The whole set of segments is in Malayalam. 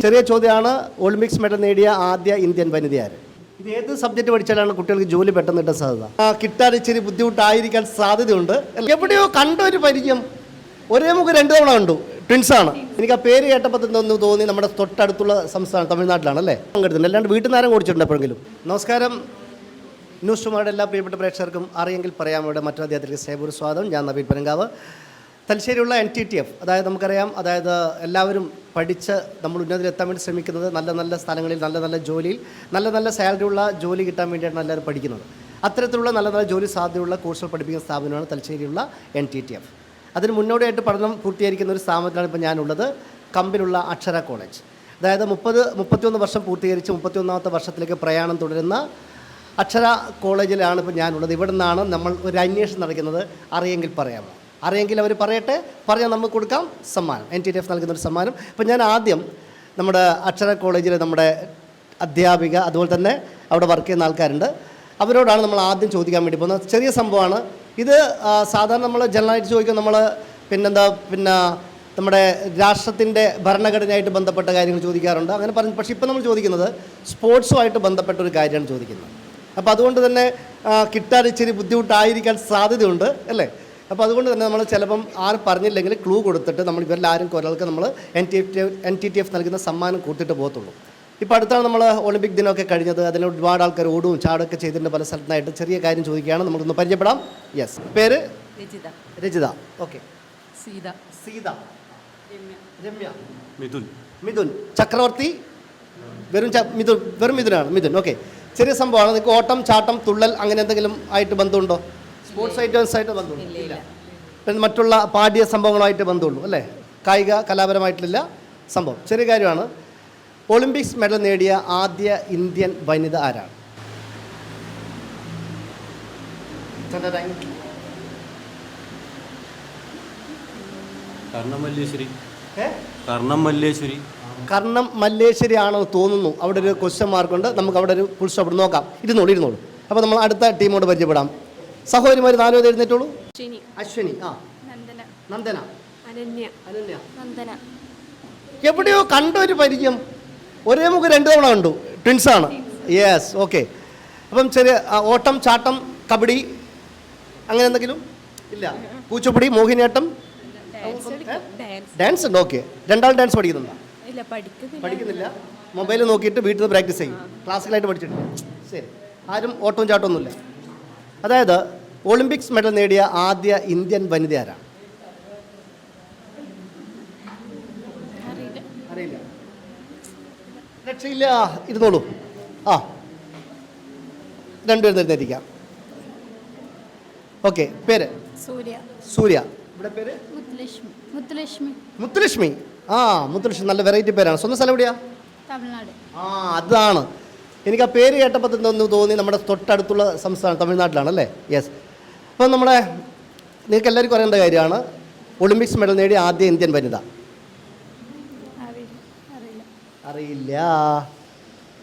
ചെറിയ ചോദ്യമാണ്. ഒളിമ്പിക്സ് മെഡൽ നേടിയ ആദ്യ ഇന്ത്യൻ വനിതയാര്? ഇത് ഏത് സബ്ജക്ട് പഠിച്ചാലാണ് കുട്ടികൾക്ക് ജോലി പെട്ടെന്ന് കിട്ടാൻ സാധ്യത? ആ, കിട്ടാൻ ഇച്ചിരി ബുദ്ധിമുട്ടായിരിക്കാൻ സാധ്യതയുണ്ട്? എവിടെയോ കണ്ട ഒരു പരിചയം ഒരേ മുഖം രണ്ടു തവണ കണ്ടു. ട്വിൻസ് ആണ്. എനിക്ക് ആ പേര് കേട്ടപ്പോൾ തന്നെ ഒന്ന് തോന്നി? നമ്മുടെ തൊട്ടടുത്തുള്ള സംസ്ഥാനം തമിഴ്നാട്ടിലാണ് അല്ലേ? പങ്കെടുത്തിട്ടുണ്ട് അല്ലാണ്ട് വീട്ടിൽ നിന്നാരം കുടിച്ചിട്ടുണ്ട് എപ്പോഴെങ്കിലും. നമസ്കാരം. ന്യൂസ് ടുമാരുടെ എല്ലാ പ്രിയപ്പെട്ട പ്രേക്ഷകർക്കും അറിയെങ്കിൽ പറയാമയുടെ മറ്റൊരു അദ്ദേഹത്തിലേക്ക് ഒരു സ്വാഗതം. ഞാൻ നവീൻ പരങ്കാവ് തലശ്ശേരിയുള്ള എൻ ടി ടി എഫ് അതായത് നമുക്കറിയാം അതായത് എല്ലാവരും പഠിച്ച് നമ്മൾ ഉന്നതിലെത്താൻ വേണ്ടി ശ്രമിക്കുന്നത് നല്ല നല്ല സ്ഥലങ്ങളിൽ നല്ല നല്ല ജോലിയിൽ നല്ല നല്ല സാലറി ഉള്ള ജോലി കിട്ടാൻ വേണ്ടിയിട്ടാണ് എല്ലാവരും പഠിക്കുന്നത്. അത്തരത്തിലുള്ള നല്ല നല്ല ജോലി സാധ്യതയുള്ള കോഴ്സുകൾ പഠിപ്പിക്കുന്ന സ്ഥാപനമാണ് തലശ്ശേരിയുള്ള എൻ ടി ടി എഫ് അതിന് മുന്നോടിയായിട്ട് പഠനം പൂർത്തീകരിക്കുന്ന ഒരു സ്ഥാപനത്തിലാണ് ഇപ്പോൾ ഞാനുള്ളത് കമ്പിലുള്ള അക്ഷര കോളേജ്. അതായത് മുപ്പത് മുപ്പത്തിയൊന്ന് വർഷം പൂർത്തീകരിച്ച് മുപ്പത്തിയൊന്നാമത്തെ വർഷത്തിലേക്ക് പ്രയാണം തുടരുന്ന അക്ഷര കോളേജിലാണ് ഇപ്പോൾ ഞാനുള്ളത്. ഇവിടെ നിന്നാണ് നമ്മൾ ഒരു അന്വേഷണം നടക്കുന്നത് അറിയെങ്കിൽ പറയാമോ? അറിയെങ്കിൽ അവർ പറയട്ടെ. പറഞ്ഞാൽ നമുക്ക് കൊടുക്കാം. സമ്മാനം. എൻ ടി ടി എഫ് നൽകുന്നൊരു സമ്മാനം. അപ്പം ഞാൻ ആദ്യം നമ്മുടെ അക്ഷര കോളേജിലെ നമ്മുടെ അധ്യാപിക അതുപോലെ തന്നെ അവിടെ വർക്ക് ചെയ്യുന്ന ആൾക്കാരുണ്ട്. അവരോടാണ് നമ്മൾ ആദ്യം ചോദിക്കാൻ വേണ്ടി പോകുന്നത്. ചെറിയ സംഭവമാണ്. ഇത് സാധാരണ നമ്മൾ ജനറലായിട്ട് ചോദിക്കും നമ്മൾ പിന്നെന്താ പിന്നെ നമ്മുടെ രാഷ്ട്രത്തിന്റെ ഭരണഘടനയായിട്ട് ബന്ധപ്പെട്ട കാര്യങ്ങൾ ചോദിക്കാറുണ്ട്. അങ്ങനെ പറഞ്ഞു പക്ഷേ ഇപ്പം നമ്മൾ ചോദിക്കുന്നത് സ്പോർട്സുമായിട്ട് ബന്ധപ്പെട്ട ഒരു കാര്യമാണ് ചോദിക്കുന്നത്. അപ്പോൾ അതുകൊണ്ട് തന്നെ കിട്ടാൻ ഇച്ചിരി ബുദ്ധിമുട്ടായിരിക്കാൻ സാധ്യതയുണ്ട് അല്ലേ? അപ്പോൾ അതുകൊണ്ട് തന്നെ നമ്മൾ ചിലപ്പം ആരും പറഞ്ഞില്ലെങ്കിൽ ക്ലൂ കൊടുത്തിട്ട് നമ്മൾ ഇവരിൽ ആരും ഒരാൾക്ക് നമ്മൾ N T F N T T F നൽകുന്ന സമ്മാനം കൊടുത്തിട്ട് പോകത്തുള്ളൂ. ഇപ്പോൾ അടുത്താണ് നമ്മൾ ഒളിമ്പിക് ദിനമൊക്കെ കഴിഞ്ഞത്. അതിന് ഒരുപാട് ആൾക്കാർ ഓടും ചാടൊക്കെ ചെയ്തിട്ടുണ്ട് പല സ്ഥലത്തായിട്ട്. ചെറിയ കാര്യം ചോദിക്കുകയാണ്. നമുക്കൊന്ന് പരിചയപ്പെടാം. യെസ് പേര്? രചിത. രജിത ഓക്കെ സീത. സീത. രമ്യ. മിഥുൻ. മിഥുൻ. ചക്രവർത്തി? വെറും മിഥുൻ. വെറും മിഥുനാണ്. മിഥുൻ. ഓക്കെ ചെറിയ സംഭവമാണ്. നിങ്ങൾക്ക് ഓട്ടം ചാട്ടം തുള്ളൽ അങ്ങനെ എന്തെങ്കിലും ആയിട്ട് ബന്ധമുണ്ടോ? സ്പോർട്സ് ഐറ്റംസ് ആയിട്ട് ബന്ധമുണ്ടോ. ഇല്ല പിന്നെ മറ്റുള്ള പാഠ്യ സംഭവങ്ങളുമായിട്ട് ബന്ധമുള്ളൂ അല്ലേ? കായിക കലാപരമായിട്ടില്ല സംഭവം. ചെറിയ കാര്യമാണ്. ഒളിമ്പിക്സ് മെഡൽ നേടിയ ആദ്യ ഇന്ത്യൻ വനിത ആരാണ്? കർണം മല്ലേശ്വരി. ഏ? കർണം മല്ലേശ്വരി. കർണം മല്ലേശ്വരി ആണെന്ന് തോന്നുന്നു. അവിടെ ഒരു ക്വസ്റ്റ്യൻ മാർക്കുണ്ട് നമുക്ക് അവിടെ ഒരു ഫുൾ സ്റ്റോപ്പ് നോക്കാം. ഇരുന്നോളൂ ഇരുന്നോളൂ. അപ്പോൾ നമ്മൾ അടുത്ത ടീമോട് പരിചയപ്പെടാം. സഹോദരിമാർ നാലോ എഴുന്നേറ്റോളൂ. അശ്വിനി. അശ്വിനി ആ. നന്ദന. അനന്യ. അനന്യ. നന്ദന. എവിടെയോ കണ്ട ഒരു പരിചയം. ഒരേ മുഖം രണ്ടു തവണ കണ്ടു. ട്വിൻസ് ആണ്. യെസ് ഓക്കെ അപ്പം ചെറിയ ഓട്ടം ചാട്ടം കബഡി അങ്ങനെ എന്തെങ്കിലും? ഇല്ല. കൂച്ചുപിടി മോഹിനിയാട്ടം? ഡാൻസ് ഉണ്ട് ഓക്കെ രണ്ടാൾ ഡാൻസ് പഠിക്കുന്നുണ്ടോ? പഠിക്കുന്നില്ല. മൊബൈൽ നോക്കിയിട്ട് വീട്ടിൽ നിന്ന് പ്രാക്ടീസ് ചെയ്യും. ക്ലാസ്സിലായിട്ട് പഠിച്ചിട്ടില്ല ശരി. ആരും ഓട്ടവും ചാട്ടമൊന്നുമില്ല അതായത് ഒളിമ്പിക്സ് മെഡൽ നേടിയ ആദ്യ ഇന്ത്യൻ വനിത ആരാണ്? അറിയില്ല. രക്ഷയില്ല. ഇരുന്നോളൂ. ആ. രണ്ടുപേരും നിർന്നേരിക്കാം ഓക്കെ പേര്? സൂര്യ. സൂര്യ. ഇവിടെ പേര്? മുത്തുലക്ഷ്മി. മുത്തുലക്ഷ്മി. മുത്തുലക്ഷ്മി. ആ മുത്തുലക്ഷ്മി നല്ല വെറൈറ്റി പേരാണ്. സ്വന്തം സ്ഥലം എവിടെയാ? തമിഴ്നാട്. ആ അതാണ്. എനിക്ക് ആ പേര് കേട്ടപ്പോൾ തന്നെ ഒന്ന് തോന്നി നമ്മുടെ തൊട്ടടുത്തുള്ള സംസ്ഥാനം തമിഴ്നാട്ടിലാണ് അല്ലേ യെസ് അപ്പം നമ്മുടെ നിങ്ങൾക്ക് എല്ലാവർക്കും അറിയേണ്ട കാര്യമാണ്. ഒളിമ്പിക്സ് മെഡൽ നേടിയ ആദ്യ ഇന്ത്യൻ വനിത. അറിയില്ല.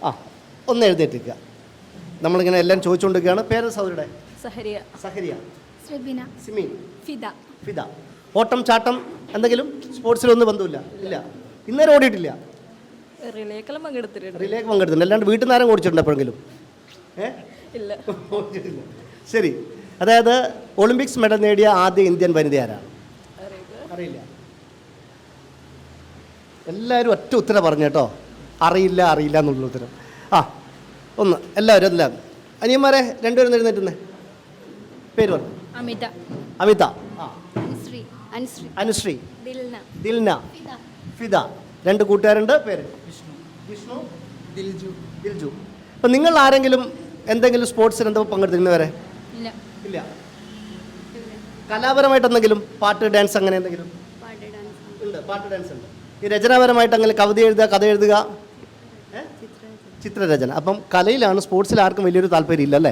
ആ ഒന്ന് എഴുന്നേറ്റിരിക്കുക നമ്മളിങ്ങനെ എല്ലാം ചോദിച്ചുകൊണ്ടിരിക്കുകയാണ്. പേര് സൗരുടെ സഹരിയ. സഹരിയ. ശ്രബിന. സിമി. ഫിദ. ഫിദ. ഓട്ടം ചാട്ടം എന്തെങ്കിലും സ്പോർട്സിലൊന്നും ബന്ധമില്ല. ഇല്ല. ഇന്നേരം ഓടിയിട്ടില്ല. റിലേക്കെല്ലാം പങ്കെടുത്തിട്ടുണ്ട്. റിലേക്ക് പങ്കെടുത്തിട്ടുണ്ട്. അല്ലാണ്ട് വീട്ടിൽ നേരം ഓടിച്ചിട്ടുണ്ട് എപ്പോഴെങ്കിലും? ഏ? ഇല്ല. ഓടിച്ചിട്ടില്ല. ശരി. അതായത് ഒളിമ്പിക്സ് മെഡൽ നേടിയ ആദ്യ ഇന്ത്യൻ വനിത ആരാണ്? അറിയില്ല. എല്ലാവരും ഒറ്റ ഉത്തരം പറഞ്ഞു കേട്ടോ. അറിയില്ല അറിയില്ല എന്നുള്ള ഉത്തരം. ആ ഒന്ന് എല്ലാവരും എല്ലാം അനിയന്മാരെ രണ്ടുപേരും എഴുന്നേറ്റുന്നേ പേര് പറഞ്ഞു അമിത. അമിത. ആ. അനുശ്രീ അനുശ്രീ അനുശ്രീ ദിൽന. ദിൽന. ഫിദ. രണ്ട് കൂട്ടുകാരുണ്ട് പേര്. വിഷ്ണു. ദിൽജു. ദിൽജു. അപ്പം നിങ്ങൾ ആരെങ്കിലും എന്തെങ്കിലും സ്പോർട്സിൽ എന്തോ പങ്കെടുത്തിരുന്നവരെ? ഇല്ല. ഇല്ല. കലാപരമായിട്ട് എന്തെങ്കിലും പാട്ട് ഡാൻസ് അങ്ങനെ എന്തെങ്കിലും? പാട്ട് ഡാൻസ്. ഉണ്ട് പാട്ട് ഡാൻസ് ഉണ്ട്. ഈ രചനാപരമായിട്ട് അങ്ങനെ കവിത എഴുതുക കഥ എഴുതുക? ചിത്രരചന. അപ്പം കലയിലാണ് സ്പോർട്സിൽ ആർക്കും വലിയൊരു താല്പര്യം ഇല്ല അല്ലേ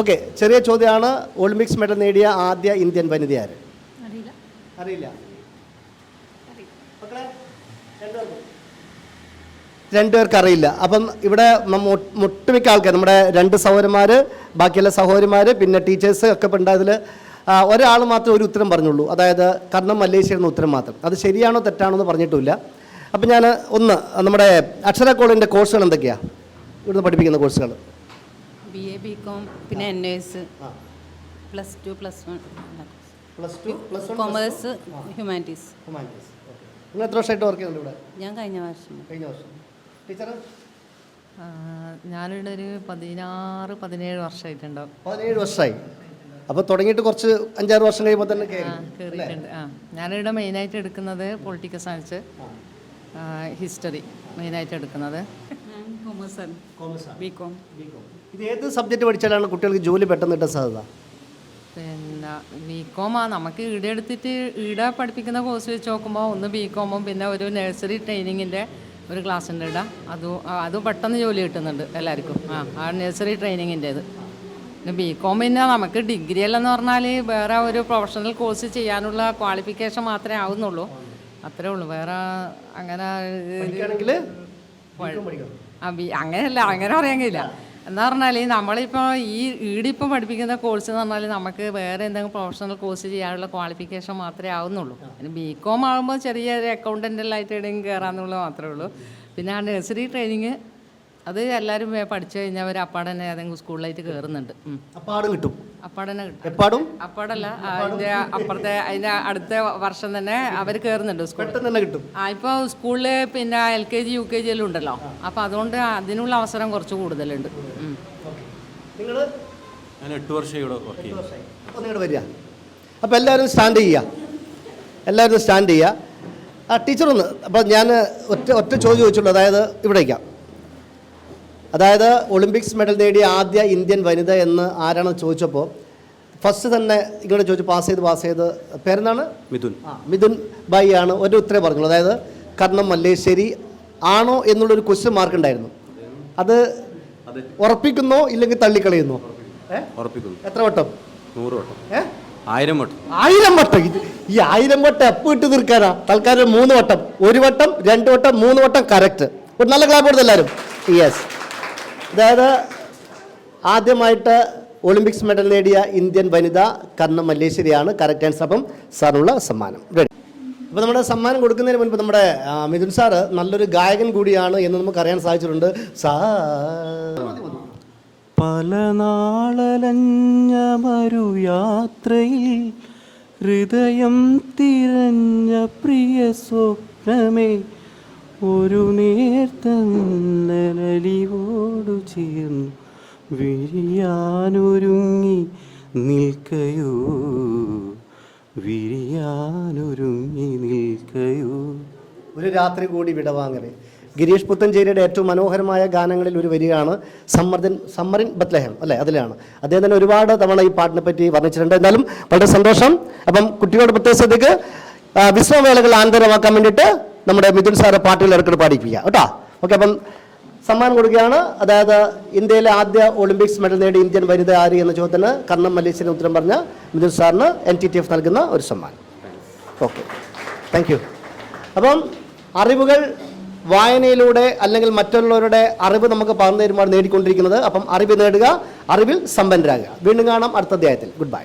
ഓക്കെ ചെറിയ ചോദ്യമാണ്. ഒളിമ്പിക്സ് മെഡൽ നേടിയ ആദ്യ ഇന്ത്യൻ വനിത ആര്? അറിയില്ല. അറിയില്ല. അറിയില്ല. മക്കളെ രണ്ടുപേർക്കും. രണ്ടുപേർക്ക് അറിയില്ല. അപ്പം ഇവിടെ ഒട്ടുമിക്ക ആൾക്കാർ നമ്മുടെ രണ്ട് സഹോദരന്മാർ ബാക്കിയുള്ള സഹോദരിമാർ പിന്നെ ടീച്ചേഴ്സ് ഒക്കെ ഉണ്ടായതിൽ ഒരാൾ മാത്രമേ ഒരു ഉത്തരം പറഞ്ഞുള്ളൂ. അതായത് കർണം മല്ലേശ്വരി എന്ന ഉത്തരം മാത്രം. അത് ശരിയാണോ തെറ്റാണോ എന്ന് പറഞ്ഞിട്ടില്ല. അപ്പം ഞാൻ ഒന്ന് നമ്മുടെ അക്ഷര കോളേജിന്റെ കോഴ്സുകൾ എന്തൊക്കെയാണ് ഇവിടുന്ന് പഠിപ്പിക്കുന്ന കോഴ്സുകൾ. ബി എ ബി കോം പിന്നെ N S plus two plus one plus two plus commerce humanities നിങ്ങൾ എത്ര വർഷമായിട്ട് വർക്ക് ചെയ്യുന്നുണ്ട് ഇവിടെ? ഞാൻ കഴിഞ്ഞ വർഷം. കഴിഞ്ഞ വർഷം. ടീച്ചർ? ആ, ഞാനിവിടെ ഒരു പതിനാറ് പതിനേഴ് വർഷമായിട്ടുണ്ടാവും പതിനേഴ് വർഷമായി. അപ്പോൾ തുടങ്ങിയിട്ട് കുറച്ച് അഞ്ചാറ് വർഷം കഴിയുമ്പോൾ തന്നെ കയറിയിട്ടുണ്ട് ആ ഞാനിവിടെ മെയിനായിട്ട് എടുക്കുന്നത് പൊളിറ്റിക്കൽ സയൻസ് ഹിസ്റ്ററി മെയിനായിട്ട് എടുക്കുന്നത്. ഇത് ഏത് സബ്ജക്റ്റ് പഠിച്ചാലാണ് കുട്ടികൾക്ക് ജോലി പെട്ടെന്ന് കിട്ടാൻ സാധ്യത? പിന്നെ ബി കോമാ നമുക്ക് ഈടെ എടുത്തിട്ട് ഈടെ പഠിപ്പിക്കുന്ന കോഴ്സ് വെച്ച് നോക്കുമ്പോൾ ഒന്ന് ബി കോമും പിന്നെ ഒരു നഴ്സറി ട്രെയിനിങ്ങിന്റെ ഒരു ക്ലാസ് ഉണ്ട് ഇടാം. അതും അത് പെട്ടെന്ന് ജോലി കിട്ടുന്നുണ്ട് എല്ലാവർക്കും. ആ ആ നഴ്സറി ട്രെയിനിങ്ങിന്റേത് പിന്നെ ബി കോം പിന്നെ നമുക്ക് ഡിഗ്രി അല്ലെന്ന് പറഞ്ഞാൽ വേറെ ഒരു പ്രൊഫഷണൽ കോഴ്സ് ചെയ്യാനുള്ള ക്വാളിഫിക്കേഷൻ മാത്രമേ ആവുന്നുള്ളൂ. അത്രേ ഉള്ളൂ. വേറെ അങ്ങനെ ആ ബി അങ്ങനെയല്ല അങ്ങനെ പറയാൻ കഴിയില്ല. എന്ന് പറഞ്ഞാൽ നമ്മളിപ്പോൾ ഈ ഈടിപ്പം പഠിപ്പിക്കുന്ന കോഴ്സ് എന്ന് പറഞ്ഞാൽ നമുക്ക് വേറെ എന്തെങ്കിലും പ്രൊഫഷണൽ കോഴ്സ് ചെയ്യാനുള്ള ക്വാളിഫിക്കേഷൻ മാത്രമേ ആവുന്നുള്ളൂ. പിന്നെ ബി കോം ആകുമ്പോൾ ചെറിയ ഒരു അക്കൗണ്ടന്റലായിട്ട് എവിടെയെങ്കിലും കയറാമെന്നുള്ളത് മാത്രമേ ഉള്ളൂ. പിന്നെ ആ നഴ്സറി ട്രെയിനിങ് അത് എല്ലാവരും പഠിച്ചു കഴിഞ്ഞാൽ അവർ അപ്പാടെ തന്നെ ഏതെങ്കിലും സ്കൂളിലായിട്ട് കയറുന്നുണ്ട് അപ്പാട് കിട്ടും. അപ്പാടെ തന്നെ കിട്ടും. എപ്പാടും? അപ്പാടല്ല അതിന്റെ അപ്പുറത്തെ അതിന്റെ അടുത്ത വർഷം തന്നെ അവർ കയറുന്നുണ്ട് സ്കൂളിൽ പെട്ടെന്ന് തന്നെ കിട്ടും. ആ ഇപ്പോൾ സ്കൂളിൽ പിന്നെ L K G U K G എല്ലാം ഉണ്ടല്ലോ. അപ്പോൾ അതുകൊണ്ട് അതിനുള്ള അവസരം കുറച്ച് കൂടുതലുണ്ട്. ഉം. നിങ്ങൾ ഞാൻ എട്ട് വർഷം ഇവിടെ വർക്ക് ചെയ്തു നിങ്ങൾ വരിക. അപ്പോൾ എല്ലാവരും സ്റ്റാൻഡ് ചെയ്യുക. എല്ലാവരും സ്റ്റാൻഡ് ചെയ്യുക. ആ ടീച്ചർ ഒന്ന് അപ്പോൾ ഞാൻ ഒറ്റ ഒറ്റ ചോദ്യം ചോദിച്ചുള്ളൂ. അതായത് ഇവിടേക്കാം. അതായത് ഒളിമ്പിക്സ് മെഡൽ നേടിയ ആദ്യ ഇന്ത്യൻ വനിത എന്ന് ആരാണെന്ന് ചോദിച്ചപ്പോൾ ഫസ്റ്റ് തന്നെ ഇങ്ങോട്ട് ചോദിച്ചു പാസ് ചെയ്ത് പാസ് ചെയ്ത്. പേരെന്താണ്? മിഥുൻ. ആ മിഥുൻ ബായി ആണ്. ഒരു ഉത്തരം പറഞ്ഞുള്ളൂ. അതായത് കർണം മല്ലേശ്ശേരി ആണോ എന്നുള്ളൊരു ക്വസ്റ്റ്യൻ മാർക്ക് ഉണ്ടായിരുന്നു. അത് ഉറപ്പിക്കുന്നോ ഇല്ലെങ്കിൽ തള്ളിക്കളയുന്നോ? ഉറപ്പിക്കുന്നു. എത്ര വട്ടം? നൂറ് വട്ടം. ആയിരം വട്ടം. ആയിരം വട്ടം. ഇത് ഈ ആയിരം വട്ടം എപ്പോൾ ഇട്ട് തീർക്കാനാ? തൽക്കാലം മൂന്ന് വട്ടം. ഒരു വട്ടം രണ്ട് വട്ടം മൂന്ന് വട്ടം കറക്റ്റ് ഒരു നല്ല ക്ലാപ്പ് കൊടുത്ത് എല്ലാവരും. യെസ് അതായത് ആദ്യമായിട്ട് ഒളിമ്പിക്സ് മെഡൽ നേടിയ ഇന്ത്യൻ വനിത കർണം മല്ലേശ്വരിയാണ്. കറക്റ്റ് ആൻസർ അപ്പം സാറിനുള്ള സമ്മാനം. റെഡി അപ്പോൾ നമ്മുടെ സമ്മാനം കൊടുക്കുന്നതിന് മുൻപ് നമ്മുടെ മിഥുൻ സാറ് നല്ലൊരു ഗായകൻ കൂടിയാണ് എന്ന് നമുക്ക് അറിയാൻ സാധിച്ചിട്ടുണ്ട്. സാ പല നാളലഞ്ഞ യാത്രയിൽ ഹൃദയം തിരഞ്ഞ പ്രിയ സ്വപ്നമേ ഒരു നേർത്തലിവോടു ചേർന്നു. വിരിയാനൊരുങ്ങി നിൽക്കയോ? വിരിയാനൊരുങ്ങി നിൽക്കയോ? ഒരു രാത്രി കൂടി വിടവാങ്ങവേ ഗിരീഷ് പുത്തഞ്ചേരിയുടെ ഏറ്റവും മനോഹരമായ ഗാനങ്ങളിൽ ഒരു വരികയാണ് സമ്മർദ്ദൻ സമ്മറിൻ ബത്ലഹം അല്ലേ? അതിലാണ്. അദ്ദേഹം തന്നെ ഒരുപാട് തവണ ഈ പാട്ടിനെ പറ്റി വർണിച്ചിട്ടുണ്ട്. എന്നാലും വളരെ സന്തോഷം. അപ്പം കുട്ടികളുടെ പ്രത്യേക ശ്രദ്ധയ്ക്ക് ആ, വിശ്വമേളകൾ ആന്തരമാക്കാൻ വേണ്ടിയിട്ട് നമ്മുടെ മിഥുൻ സാറ് പാട്ടുകൾ ഇറക്കിട്ട് പാടിപ്പിക്കുക കേട്ടോ? ഓക്കെ അപ്പം സമ്മാനം കൊടുക്കുകയാണ്. അതായത് ഇന്ത്യയിലെ ആദ്യ ഒളിമ്പിക്സ് മെഡൽ നേടിയ ഇന്ത്യൻ വനിത ആര് എന്ന ചോദ്യത്തിന് കർണം മല്ലേശ്വരൻ ഉത്തരം പറഞ്ഞ മിഥുൻ സാറിന് എൻ ടി ടി എഫ് നൽകുന്ന ഒരു സമ്മാനം. ഓക്കെ. താങ്ക് യു അപ്പം അറിവുകൾ വായനയിലൂടെ അല്ലെങ്കിൽ മറ്റുള്ളവരുടെ അറിവ് നമുക്ക് പറഞ്ഞു തരുമ്പോൾ നേടിക്കൊണ്ടിരിക്കുന്നത്. അപ്പം അറിവ് നേടുക അറിവിൽ സമ്പന്നരാകുക. വീണ്ടും കാണാം അടുത്ത അധ്യായത്തിൽ. Good bye